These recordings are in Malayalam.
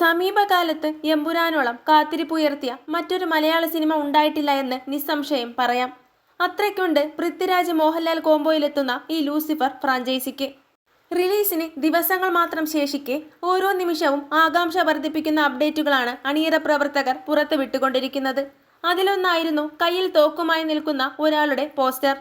സമീപകാലത്ത് എമ്പുരാനോളം കാത്തിരിപ്പുയർത്തിയ മറ്റൊരു മലയാള സിനിമ ഉണ്ടായിട്ടില്ല എന്ന് നിസ്സംശയം പറയാം. അത്രയ്ക്കുണ്ട് പൃഥ്വിരാജ് മോഹൻലാൽ കോംബോയിലെത്തുന്ന ഈ ലൂസിഫർ ഫ്രാഞ്ചൈസിക്ക്. റിലീസിന് ദിവസങ്ങൾ മാത്രം ശേഷിക്കെ ഓരോ നിമിഷവും ആകാംക്ഷ വർദ്ധിപ്പിക്കുന്ന അപ്ഡേറ്റുകളാണ് അണിയറ പ്രവർത്തകർ പുറത്തുവിട്ടുകൊണ്ടിരിക്കുന്നത്. അതിലൊന്നായിരുന്നു കയ്യിൽ തോക്കുമായി നിൽക്കുന്ന ഒരാളുടെ പോസ്റ്റർ.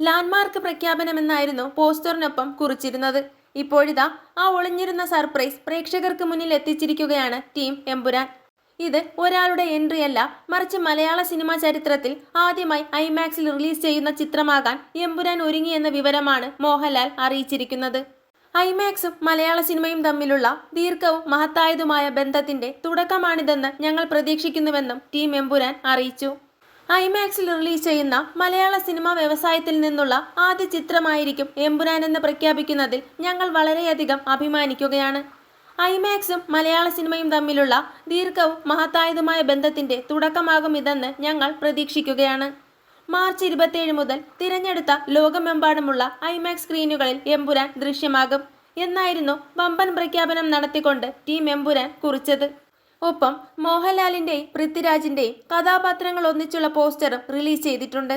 ലാൻഡ്മാർക്ക് പ്രഖ്യാപനമെന്നായിരുന്നു പോസ്റ്ററിനൊപ്പം കുറിച്ചിരുന്നത്. ഇപ്പോഴിതാ ആ ഒളിഞ്ഞിരുന്ന സർപ്രൈസ് പ്രേക്ഷകർക്ക് മുന്നിൽ എത്തിച്ചിരിക്കുകയാണ് ടീം എമ്പുരാൻ. ഇത് ഒരാളുടെ എൻട്രി അല്ല മറിച്ച് മലയാള സിനിമാ ചരിത്രത്തിൽ ആദ്യമായി ഐമാക്സിൽ റിലീസ് ചെയ്യുന്ന ചിത്രമാകാൻ എമ്പുരാൻ ഒരുങ്ങിയെന്ന വിവരമാണ് മോഹൻലാൽ അറിയിച്ചിരിക്കുന്നത്. ഐമാക്സും മലയാള സിനിമയും തമ്മിലുള്ള ദീർഘവും മഹത്തായതുമായ ബന്ധത്തിന്റെ തുടക്കമാണിതെന്ന് ഞങ്ങൾ പ്രതീക്ഷിക്കുന്നുവെന്നും ടീം എമ്പുരാൻ അറിയിച്ചു. ഐമാക്സിൽ റിലീസ് ചെയ്യുന്ന മലയാള സിനിമാ വ്യവസായത്തിൽ നിന്നുള്ള ആദ്യ ചിത്രമായിരിക്കും എമ്പുരാൻ എന്ന് പ്രഖ്യാപിക്കുന്നതിൽ ഞങ്ങൾ വളരെയധികം അഭിമാനിക്കുകയാണ്. ഐമാക്സും മലയാള സിനിമയും തമ്മിലുള്ള ദീർഘവും മഹത്തായതുമായ ബന്ധത്തിന്റെ തുടക്കമാകും ഇതെന്ന് ഞങ്ങൾ പ്രതീക്ഷിക്കുകയാണ്. മാർച്ച് ഇരുപത്തിയേഴ് മുതൽ തിരഞ്ഞെടുത്ത ലോകമെമ്പാടുമുള്ള ഐമാക്സ് സ്ക്രീനുകളിൽ എമ്പുരാൻ ദൃശ്യമാകും. എന്നായിരുന്നു വമ്പൻ പ്രഖ്യാപനം നടത്തിക്കൊണ്ട് ടീം എമ്പുരാൻ കുറിച്ചത്. ഒപ്പം മോഹൻലാലിന്റെയും പൃഥ്വിരാജിന്റെയും കഥാപാത്രങ്ങൾ ഒന്നിച്ചുള്ള പോസ്റ്ററും റിലീസ് ചെയ്തിട്ടുണ്ട്.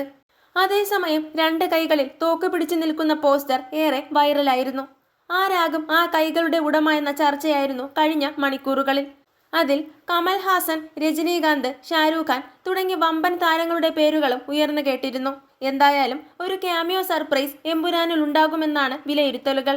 അതേസമയം രണ്ട് കൈകളിൽ തോക്ക് പിടിച്ചു നിൽക്കുന്ന പോസ്റ്റർ ഏറെ വൈറലായിരുന്നു. ആരാകും ആ കൈകളുടെ ഉടമ എന്ന ചർച്ചയായിരുന്നു കഴിഞ്ഞ മണിക്കൂറുകളിൽ. അതിൽ കമൽ ഹാസൻ രജനീകാന്ത് ഷാരൂഖ് ഖാൻ തുടങ്ങിയ വമ്പൻ താരങ്ങളുടെ പേരുകളും ഉയർന്നു കേട്ടിരുന്നു. എന്തായാലും ഒരു ക്യാമിയോ സർപ്രൈസ് എമ്പുരാനിൽ ഉണ്ടാകുമെന്നാണ് വിലയിരുത്തലുകൾ.